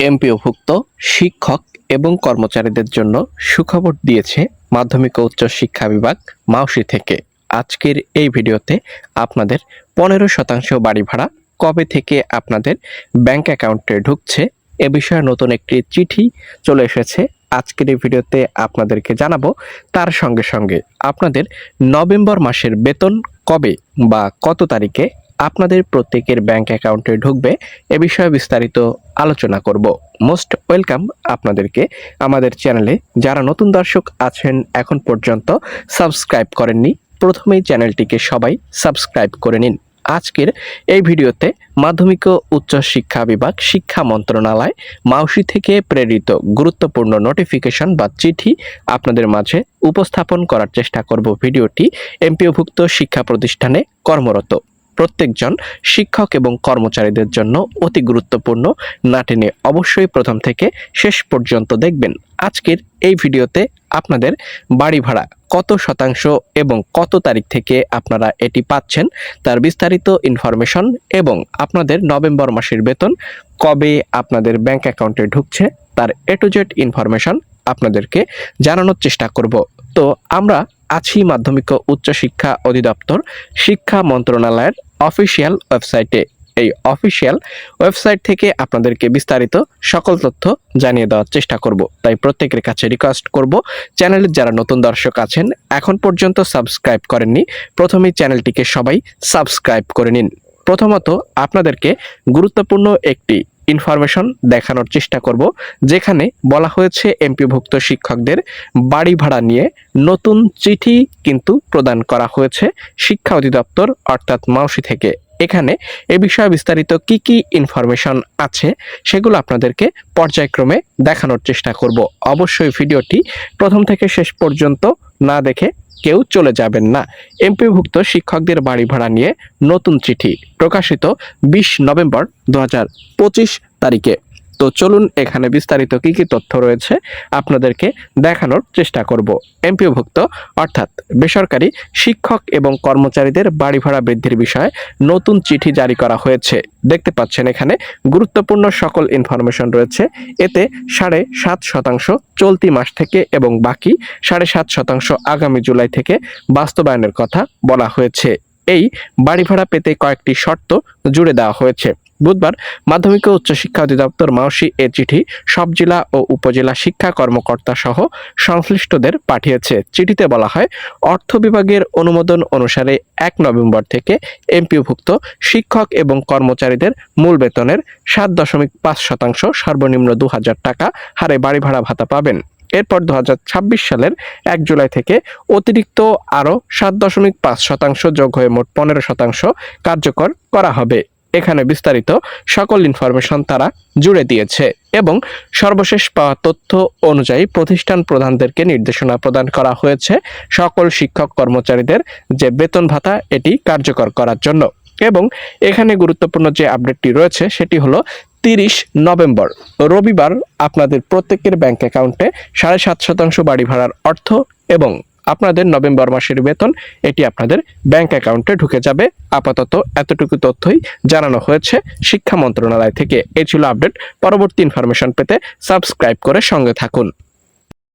এমপিওভুক্ত শিক্ষক এবং কর্মচারীদের জন্য সুখবর দিয়েছে মাধ্যমিক ও উচ্চ শিক্ষা বিভাগ মাউসি থেকে। আজকের এই ভিডিওতে আপনাদের পনেরো শতাংশ বাড়ি ভাড়া কবে থেকে আপনাদের ব্যাংক অ্যাকাউন্টে ঢুকছে এ বিষয়ে নতুন একটি চিঠি চলে এসেছে। আজকের এই ভিডিওতে আপনাদেরকে জানাব তার সঙ্গে সঙ্গে আপনাদের নভেম্বর মাসের বেতন কবে বা কত তারিখে আপনাদের প্রত্যেকের ব্যাংক অ্যাকাউন্টে ঢুকবে, এ বিষয়ে বিস্তারিত আলোচনা করব। মোস্ট ওয়েলকাম আপনাদেরকে আমাদের চ্যানেলে যারা নতুন দর্শক আছেন এখন পর্যন্ত সাবস্ক্রাইব করেননি, প্রথমেই চ্যানেলটিকে সবাই সাবস্ক্রাইব করে নিন। আজকের এই ভিডিওতে মাধ্যমিক ও উচ্চ শিক্ষা বিভাগ শিক্ষা মন্ত্রণালয় মাউসি থেকে প্রেরিত গুরুত্বপূর্ণ নোটিফিকেশন বা চিঠি আপনাদের মাঝে উপস্থাপন করার চেষ্টা করব। ভিডিওটি এমপিওভুক্ত শিক্ষা প্রতিষ্ঠানে কর্মরত। প্রত্যেকজন শিক্ষক এবং কর্মচারীদের জন্য অতি গুরুত্বপূর্ণ। না টেনে অবশ্যই প্রথম থেকে শেষ পর্যন্ত দেখবেন। আজকের এই ভিডিওতে আপনাদের বাড়ি ভাড়া কত শতাংশ এবং কত তারিখ থেকে আপনারা এটি পাচ্ছেন তার বিস্তারিত ইনফরমেশন এবং আপনাদের নভেম্বর মাসের বেতন কবে আপনাদের ব্যাংক অ্যাকাউন্টে ঢুকছে তার এ টু জেড ইনফরমেশন আপনাদেরকে জানানোর চেষ্টা করব। তো আমরা আছি মাধ্যমিক ও উচ্চশিক্ষা অধিদপ্তর শিক্ষা মন্ত্রণালয়ের অফিসিয়াল ওয়েবসাইটে এই অফিসিয়াল ওয়েবসাইট থেকে আপনাদেরকে বিস্তারিত সকল তথ্য জানিয়ে দেওয়ার চেষ্টা করব। তাই প্রত্যেকের কাছে রিকোয়েস্ট করব। চ্যানেলের যারা নতুন দর্শক আছেন, এখন পর্যন্ত সাবস্ক্রাইব করেননি, প্রথমেই চ্যানেলটিকে সবাই সাবস্ক্রাইব করে নিন। প্রথমত আপনাদেরকে গুরুত্বপূর্ণ একটি ইনফরমেশন দেখানোর চেষ্টা করব, যেখানে বলা হয়েছে এমপিভুক্ত শিক্ষকদের বাড়ি ভাড়া নিয়ে নতুন চিঠি কিন্তু প্রদান করা হয়েছে শিক্ষা অধিদপ্তর অর্থাৎ মাউসি থেকে। এখানে এ বিষয়ে বিস্তারিত কি কি ইনফরমেশন আছে সেগুলো আপনাদেরকে পর্যায়ক্রমে দেখানোর চেষ্টা করব। অবশ্যই ভিডিওটি প্রথম থেকে শেষ পর্যন্ত না দেখে কেউ চলে যাবেন না। এমপিভুক্ত শিক্ষকদের বাড়ি ভাড়া নিয়ে নতুন চিঠি প্রকাশিত বিশ নভেম্বর দু হাজার পঁচিশ তারিখে। তো চলুন এখানে বিস্তারিত কি কি তথ্য রয়েছে আপনাদেরকে দেখানোর চেষ্টা করব। এমপিওভুক্ত, অর্থাৎ বেসরকারি শিক্ষক এবং কর্মচারীদের বাড়ি ভাড়া বৃদ্ধির বিষয়ে নতুন চিঠি জারি করা হয়েছে। দেখতে পাচ্ছেন এখানে গুরুত্বপূর্ণ সকল ইনফরমেশন রয়েছে। এতে সাড়ে সাত শতাংশ চলতি মাস থেকে এবং বাকি সাড়ে সাত শতাংশ আগামী জুলাই থেকে বাস্তবায়নের কথা বলা হয়েছে। এই বাড়ি ভাড়া পেতে কয়েকটি শর্ত জুড়ে দেওয়া হয়েছে। বুধবার মাধ্যমিক ও উচ্চশিক্ষা অধিদপ্তর মাউসি এ চিঠি সব জেলা ও উপজেলা শিক্ষা কর্মকর্তা সহ সংশ্লিষ্টদের পাঠিয়েছে। চিঠিতে বলা হয়, অর্থ বিভাগের অনুমোদন অনুসারে এক নভেম্বর থেকে এমপিওভুক্ত শিক্ষক এবং কর্মচারীদের মূল বেতনের সাত দশমিক পাঁচ শতাংশ সর্বনিম্ন দু হাজার টাকা হারে বাড়ি ভাড়া ভাতা পাবেন। এরপর দু হাজার ছাব্বিশ সালের এক জুলাই থেকে অতিরিক্ত আরও সাত দশমিক পাঁচ শতাংশ যোগ হয়ে মোট পনেরো শতাংশ কার্যকর করা হবে। এখানে বিস্তারিত সকল ইনফরমেশন তারা জুড়ে দিয়েছে এবং সর্বশেষ পাওয়া তথ্য অনুযায়ী প্রতিষ্ঠান প্রধানদেরকে নির্দেশনা প্রদান করা হয়েছে সকল শিক্ষক কর্মচারীদের যে বেতন ভাতা, এটি কার্যকর করার জন্য। এবং এখানে গুরুত্বপূর্ণ যে আপডেটটি রয়েছে, সেটি হলো তিরিশ নভেম্বর, রবিবার আপনাদের প্রত্যেকের ব্যাংক অ্যাকাউন্টে সাড়ে সাত শতাংশ বাড়ি ভাড়ার অর্থ এবং আপনাদের নভেম্বর মাসের বেতন, এটি আপনাদের ব্যাংক অ্যাকাউন্টে ঢুকে যাবে। আপাতত এতটুকু তথ্যই জানানো হয়েছে শিক্ষা মন্ত্রণালয় থেকে। এ ছিল আপডেট। পরবর্তী ইনফরমেশন পেতে সাবস্ক্রাইব করে সঙ্গে থাকুন।